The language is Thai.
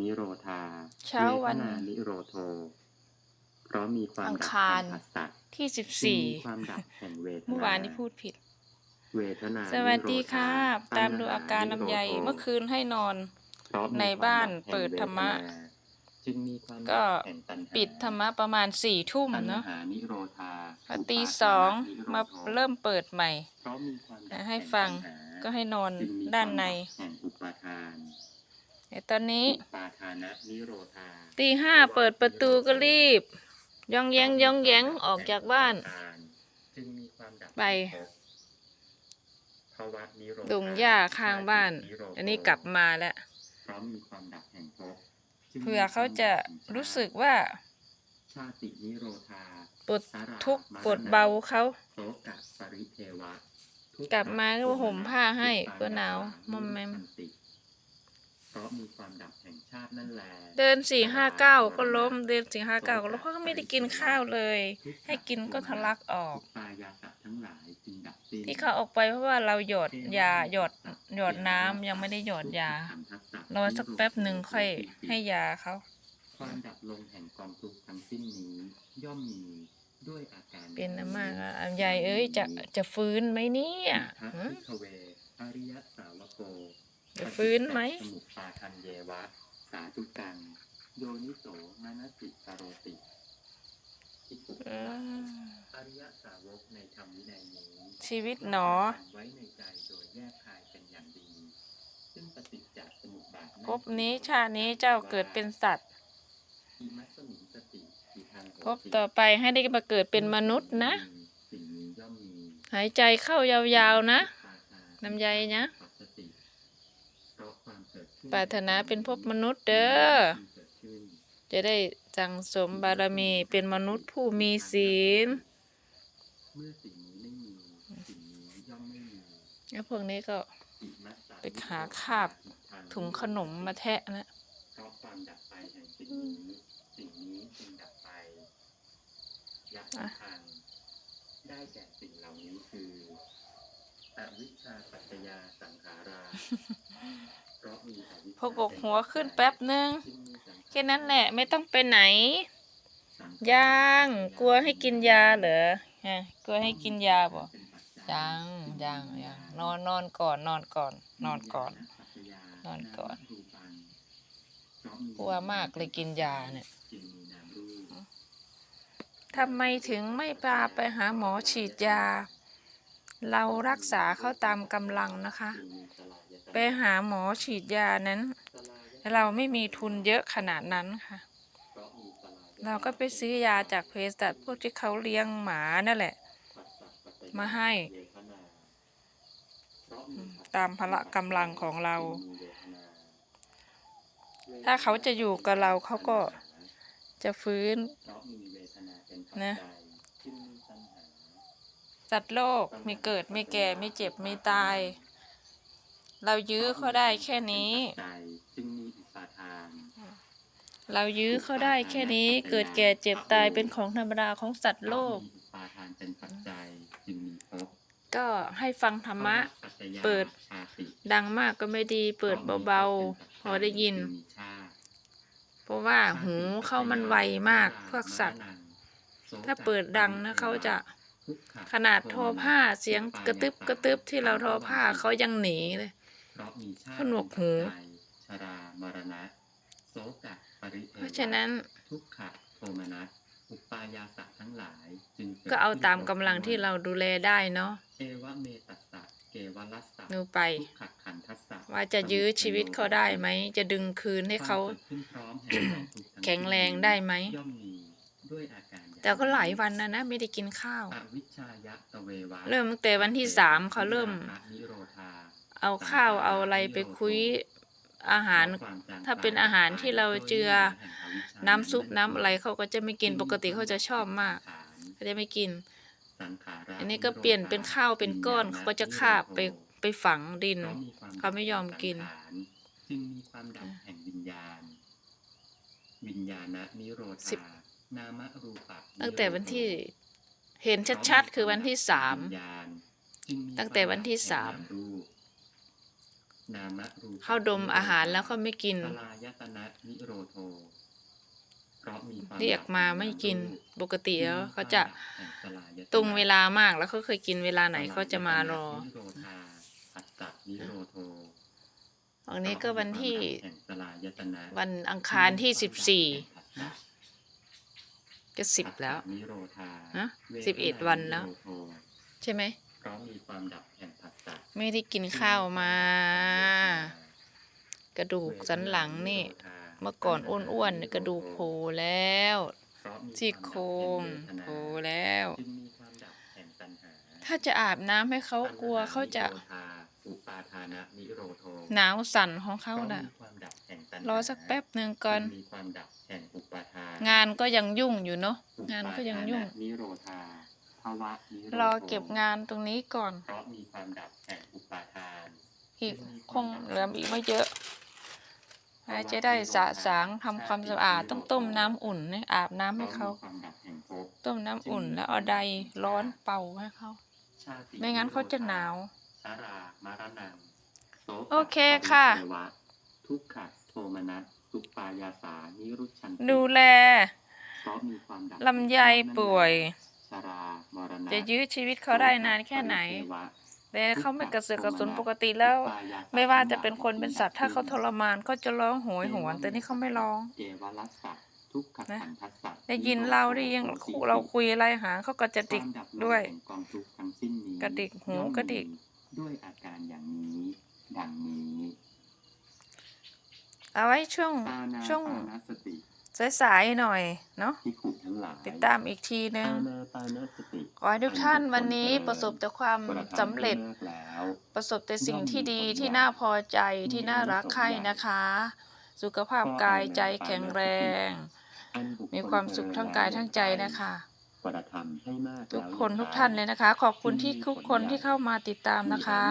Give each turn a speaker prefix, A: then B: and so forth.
A: นิโรธา
B: เช้าวัน
A: เวทนานิโรโท เพราะมีความ
B: อัง
A: ดับ
B: คาร
A: แห่งผัสสะ
B: ที่สิบ
A: จึง
B: สี่
A: มีความดับแห่งเวทนา
B: เมื่อวานนี้พูดผิด
A: เวทนา
B: สวัสดี
A: นิโรธ
B: ค่ะตามดูอาการลำไย
A: ตัณหานิโรธ
B: เมื่อคืนให้นอน
A: เพราะมี
B: ในบ้าน
A: ควมดับแห่ง
B: เปิดธรรมะ
A: เวทนาจึงมีความดับ
B: ก็
A: แห่งตัณหา
B: ปิดธรรมะประมาณสี่ทุ่ม
A: ตัณ
B: เนาะ
A: หานิโรธา
B: พอตี
A: ปาท
B: สอง
A: นิโรธ
B: มาเริ่มเปิดใหม่
A: เพราะมีความดับ
B: ให้
A: แห่
B: ฟัง
A: ตัณหา
B: ก็ให้นอน
A: จึงมี
B: ด้านใน
A: ความดับแห่งอุปาทาน
B: แต่ตอนนี้
A: อุปาทานะนิโรธา
B: ตีห้าเปิดประตูก็รีบ ย่องแยงย่องแยงออกจากบ้าน
A: จึงมีความดับ
B: ไป
A: แห่งภพภวะนิโรธา
B: ดุงหญ้าข้างบ้าน
A: นิโรธ
B: อันนี้กลับมาแล้ว
A: เพราะมีความดับแห่งภพจึงมี
B: เผื่อเขาจะ
A: ความดับแห่งชาติ
B: รู้สึกว่า
A: ชาตินิโรธา
B: ปลดทุกข์ปลดเบาเขา
A: โสกะปริเทวะทุกข
B: กลับมาก็ห่มผ้าให้
A: อุป
B: ก็หนาวมอมแมม
A: นิสันติ เพราะมีความดับแห่งชาตินั่นแหละ
B: เดินสี่ห้าเก้าก็ล้มเดินสี่ห้าเก้าก็ล้มเพราะเขาไม่ได้กินข้าวเลย ให้กินก็ทะลักออก
A: ปายาสัตว์ทั้งหลายจึงดับสิ้น
B: ที่เขาออกไปเพราะว่าเราหยอดยาหยอดหยอดน้ำยังไม่ได้หยอดยารอสักแป๊บหนึ่งค่อยให้ยาเขา
A: ความดับลงแห่งกองทุกข์ทั้งสิ้นนี้ ย่อมมีด้วยอาการ
B: เป็นนะมากอะยายเอ้ยจะจะฟื้นไหมเนี่ย
A: พระ
B: ฮะ
A: พุทธเวอริยสาวโก
B: จะฟื้นไหม
A: สมุปปาทันเยวะ สาธุกัง โยนิโสมนสิกโรติอิปุ
B: อืม
A: อริยสาวกในธรรมวินัยนี้
B: ชีวิตหนอ
A: ไว้ในใจโดยแยกคายเป็นอย่างดี ซึ่งปฏิจจสมุปบาท
B: ภพนี้ชาตินี้เจ้าเกิดเป็นสัตว์
A: อิมัสสมิงสติอิทังโห
B: พบ
A: ติ
B: ต่อไปให้ได้มาเกิดเป็นมนุษย์นะ
A: สิ่งนี้ย่อมมี
B: หายใจเข้ายาวๆนะลำไยนะ ปรารถนาเป็นภพมนุษย์เด้อ จะได้สั่งสมบารมีเป็นมนุษย์ผู้มีศีลแล้วพวกนี้ก็ไปหาคาบถุงขนมมาแทะนะ
A: ความดับไปสิ่งนี้สิ่งนี้จึงดับไปยาสำคัญได้แก่สิ่งเหล่านี้คืออวิชชาปัจจยาสังขารา พราะมีอวิชชา
B: พอกกหัวขึ้นแป๊บนึง
A: จึงมีสังขาร
B: แค่นั้นแหละไม่ต้องไปไหน
A: สังขาร
B: ยังกลัวให้กินยาเหรอฮะกลัวให้กินยาบ่ยังยังยังนอนนอนก่อนนอนก่อน นอนก่อน นอนก่อนกลัวมากเลยกินยาเนี่ย
A: จึงมีนามรูป
B: ทำไมถึงไม่พาไปหาหมอฉีดยา เรารักษาเขาตามกำลังนะคะ ไปหาหมอฉีดยานั้น เราไม่มีทุนเยอะขนาดนั้นค่ะ
A: เรา
B: ก็ไปซื้อยาจากเภสัชพวกที่เขาเลี้ยงหมานั่นแหละ มาให้ ตามพละกำลังของเรา ถ้าเขาจะอยู่กับเราเขาก็จะฟื้น
A: นะ
B: สัตว์โลกมีเกิดไม่แก่ไม่เจ็บไม่ตาย เรายื้อเขาได้แค่นี้
A: เรายื้อ
B: เขาได้แค่นี้เกิดแก่เจ็บตายเป็นของธรรมดาของสัตว์โลก ก็ให้ฟังธรรมะ เปิดดังมากก็ไม่ดีเปิดเบาๆ พอได้ยิน เพราะว่าหูเข้ามันไวมากพวกสัตว์ ถ้าเปิดดังนะเขาจะ ขนาดทอผ้าเสียงกระตึบกระตึบที่เราทอผ้าเขายังหนีเลย
A: เพราะมีชาติ
B: เขาหนวกหู
A: ชรามรณะโสกะปริเทว
B: เพราะฉะนั้น
A: ทุกขะโทมนัสอุปายาสะทั้งหลายจึงด
B: ก็เอา
A: ขึ้น
B: ตามกำลังที่เราดูแลได้เนาะ
A: เอวะเมตัสสะเกวลัสสะ
B: ดูไป
A: ทุกขะขันทัสสะ
B: ว่าจะยื้อชีวิตเขาได้ไหม จะดึงคืนให้เขา
A: ควมกิดขึ้นพร้อมแห่งกองทุกข์ทั้
B: แข็งแรงได้ไหม
A: ย่อมมีด้วยอาการอย่าง
B: แต่ก็หลายวันนะนะไม่ได้กินข้าว
A: อวิชชายะตะเววะ
B: เริ่มตั้งแต่วันที่สามเขาเริ่ม
A: นิโรธา
B: เอาข้าวเอาอะไรไปคุยอาหาร ถ้าเป็นอาหารที่เราเจือน้ำซุปน้ำอะไรเขาก็จะไม่กินปกติเขาจะชอบมากเขาจะไม่กิน อันนี้ก็เปลี่ยนเป็นข้าวเป็นก้อนเขาก็จะคาบไปไปฝังดินเขาไม่ยอมกิน
A: จึงมีความดับแห่งวิญญาณวิญญาณนิโร
B: สิบ
A: ธานามรูปะ
B: ตั้งแต่วันที่เห็นชัดๆ คือวันที่สาม
A: วิญญาณจึงมี
B: ตั้งแต่วันที่สาม
A: ควดับแห่งนรูปนามรูป
B: เขาดมอาหารแล้วเขาไม่กิน
A: สลายตนะนิโรโทเพราะมีความ
B: เรียกมาไม่กินปกติแล้วเขาจะ
A: แห่งสลายตนะ
B: ตรงเวลามากแล้วเขาเคยกินเวลาไหนเขาจะมารอ
A: นิโรธาปัสสันิโรโท
B: วันนี้ก็วันที่
A: แห่งสลายตนะ
B: วันอังคารที่สิบสี่ ก็สิบแล้ว
A: นิโรธา
B: ฮะ
A: วท
B: สิบเอ็ดวันแล้ว
A: นิโรโท
B: ใช่ไหม
A: เพราะมีความดับแห่งผัสสะ
B: ไม่ได้กินข้าวมา กระดูกสันหลังนี่ เมื่อก่อนอ้วนๆนี่กระดูกโผล่แล้วซี่โครงโผล่แล้ว
A: จึงมีความดับแห่งตัณหา
B: ถ้าจะอาบน้ำให้เขากลัวเขาจะ
A: อุปาทานะนิโรโท
B: หนาวสั่นของเขาน่ะ
A: พราะมีความดับแห่งตัณหาร
B: อสักแป๊บหนึ่งก่อน
A: จึงมีความดับแห่ งอุปาทาน
B: งานก็ยังยุ่งอยู่เนาะงานก็ยังยุ่ง
A: อุปาทานะนิโรธาภาวะนิโรโท
B: รอเก็บงานตรงนี้ก่อน
A: เพราะมีความดับแห่งอุปาทาน
B: อีกคงเหลืออีกไม่เยอะอาจะได้สะสางทำความสะอาดต้องต้มน้ำอุ่นเนี่ยอาบน้ำให้เขา
A: พระมีความดับแห่งภพ
B: ต้มน้ำอุ่นแล้วเอาไดร้อนเป่าให้เขา
A: ชาติ
B: ไม่งั้นเขาจะหนาว
A: ชารามารณังโส
B: โอเคค่ะ
A: ปริเทวทุกขะโทมนัสสุปายาสานิรุชันติ
B: ดูแล
A: เพราะมีความดับ
B: ลำไยป่วย
A: ชารามรณะ
B: จะยื้อชีวิตเขาได้นานแค่ไหนแต่เขาไม่กระเสือกกระสนปกติแล้ว ไม่ว่าจะเป็นคนเป็นสัตว์ถ้าเขาทรมานก็จะร้องโหยหวน แต่นี่เขาไม่ร้อง
A: เอวรัสสะทุกขะ
B: นะ
A: ขันทัสสะ
B: ได้ยินเราได้ยินเราคุยอะไรหาเขาก็จะดิก
A: ความดับ
B: ด้วย
A: แห่งกองทุกข์ทั้งสิ้นนี้
B: กระดิกหู
A: ย่อม
B: กระดิก
A: มีด้วยอาการอย่างนี้ดังนี้
B: เอาไว้ช่วง
A: ปานา
B: ช่วง
A: ปานา สติ
B: สายๆหน่อยเนาะ
A: ที่ขุทั้งหลาย
B: ติดตามอีกทีนึง
A: อานาปานาสติ
B: ขอให้ทุกท่านวันนี้ประสบแต่ความ
A: กะทำ
B: สำเร็จ
A: ให้มากแล้ว
B: ประสบแต่สิ่งที่ดีที่น่าพอใจที่น่ารักใคร่นะคะ สุขภาพกายใจแข็งแรง
A: อันบุคล
B: มีความสุขทั้งกายทั้งใจนะคะ
A: กระทำให้มาก
B: ทุก
A: แล้ว
B: คนทุกท่านเลยนะคะ ขอบคุณที่ทุกคนที่เข้ามาติดตามนะคะ